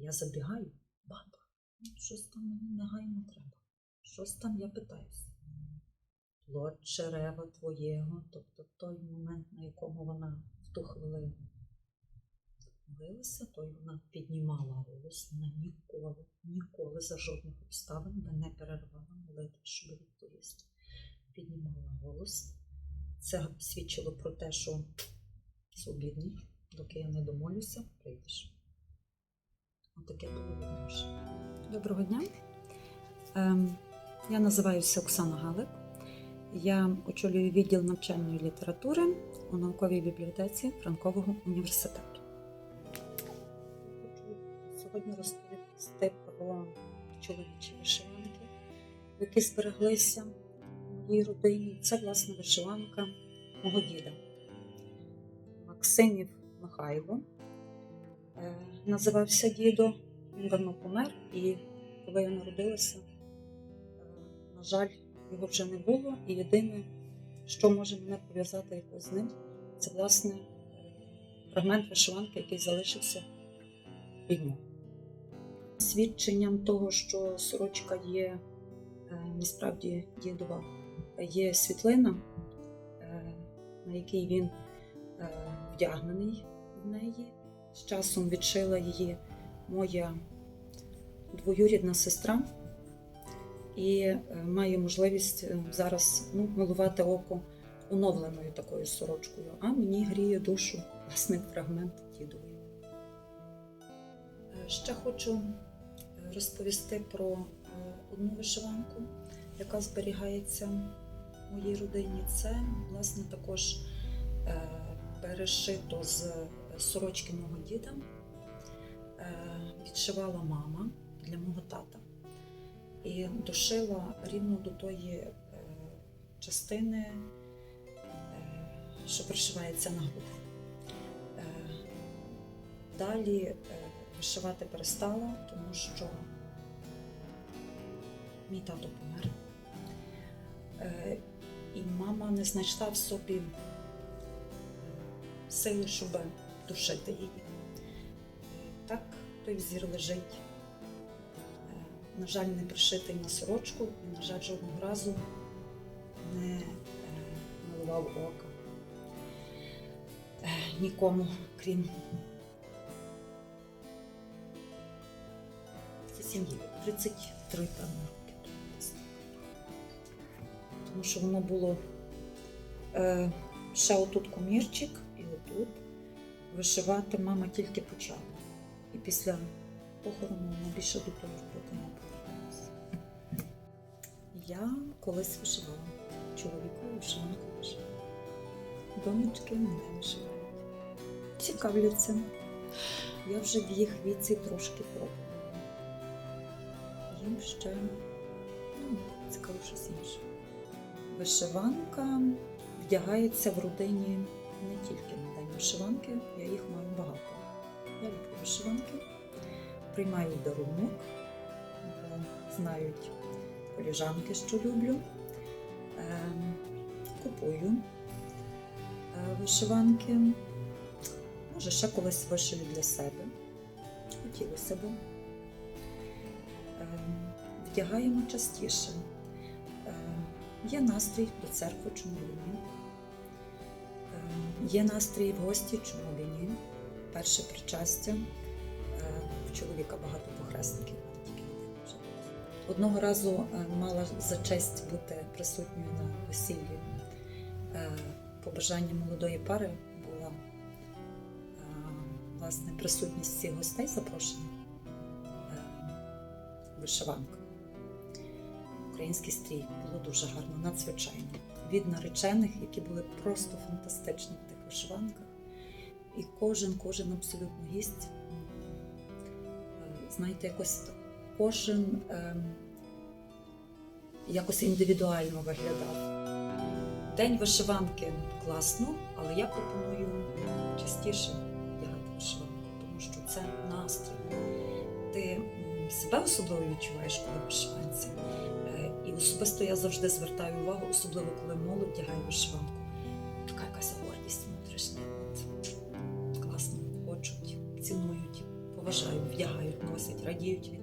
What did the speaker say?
Я забігаю, баба, ну, щось там мені негайно треба. Щось там я питаюся. Плод черева твоєго, тобто той момент, на якому вона в ту хвилину молилася, той вона піднімала голос. Вона ніколи, ніколи за жодних обставин мене не перервала молитви, щоб відповісти. Піднімала голос. Це свідчило про те, що свобідний, доки я не домолюся, прийдеш. Отаке було. Доброго дня. Ем, я називаюся Оксана Галик. Я очолюю відділ навчальної літератури у науковій бібліотеці Франкового університету. Хочу сьогодні розповісти про чоловічі вишиванки, які збереглися в моїй родині. Це власне вишиванка мого діда Максимів Михайло. Е, Називався дідо, він давно помер, і коли я народилася, е, на жаль, його вже не було. І єдине, що може мене пов'язати якось з ним, це власне е, фрагмент вишиванки, який залишився від нього. Свідченням того, що сорочка є насправді дідова, є світлина, на якій він вдягнений в неї. З часом відшила її моя двоюрідна сестра і е, має можливість е, зараз ну, милувати око оновленою такою сорочкою, а мені гріє душу власний фрагмент дідової. Е, Ще хочу розповісти про одну вишиванку, яка зберігається в моїй родині. Це, власне, також перешито з сорочки мого діда. Е, Відшивала мама для мого тата і дошила рівно до тої е, частини, е, що пришивається на груди. Далі вишивати перестала, тому що мій тато помер. І мама не знайшла в собі сили, щоб душити її. Так той взір лежить, е, на жаль, не пришитий на сорочку і, на жаль, жодного разу не е, ока е, нікому, крім сім'ї. 33 певно роки тому. Що воно було ще отут комірчик і отут вишивати мама тільки почала. І після похорону вона більше до тої роботи не повернулася. Я колись вишивала чоловіку вишиванку вишивала. Донечки не вишивають. Цікавляться. Я вже в їх віці трошки пробувала. Їм ще ну, цікаво щось інше. Вишиванка вдягається в родині не тільки вишиванки, я їх маю багато. Я люблю вишиванки, приймаю дарунок, знають коліжанки, що люблю. Ем, Купую е, вишиванки. Може, ще колись вишию для себе. Хотілося б. Ем, Вдягаємо частіше. Ем, Є настрій до церкви, чому ні. Є настрій в гості, чому ні. Перше причастя. Е, В чоловіка багато похресників. тільки. Одного разу е, мала за честь бути присутньою на весіллі. Е, Побажання молодої пари була власне присутність всіх гостей запрошених. Е, Вишиванка. Український стрій було дуже гарно, надзвичайно. Від наречених, які були просто фантастичні в тих вишиванках. І кожен, кожен абсолютно гість, е, знаєте, якось кожен ем, якось індивідуально виглядав. День вишиванки класно, але я пропоную частіше вдягати вишиванку, тому що це настрій. Ти себе особливо відчуваєш, коли вишиванці. Особисто я завжди звертаю увагу, особливо коли молодь вдягає вишиванку. Така якась гордість внутрішня. От, класно, хочуть, цінують, поважають, вдягають, носять, радіють від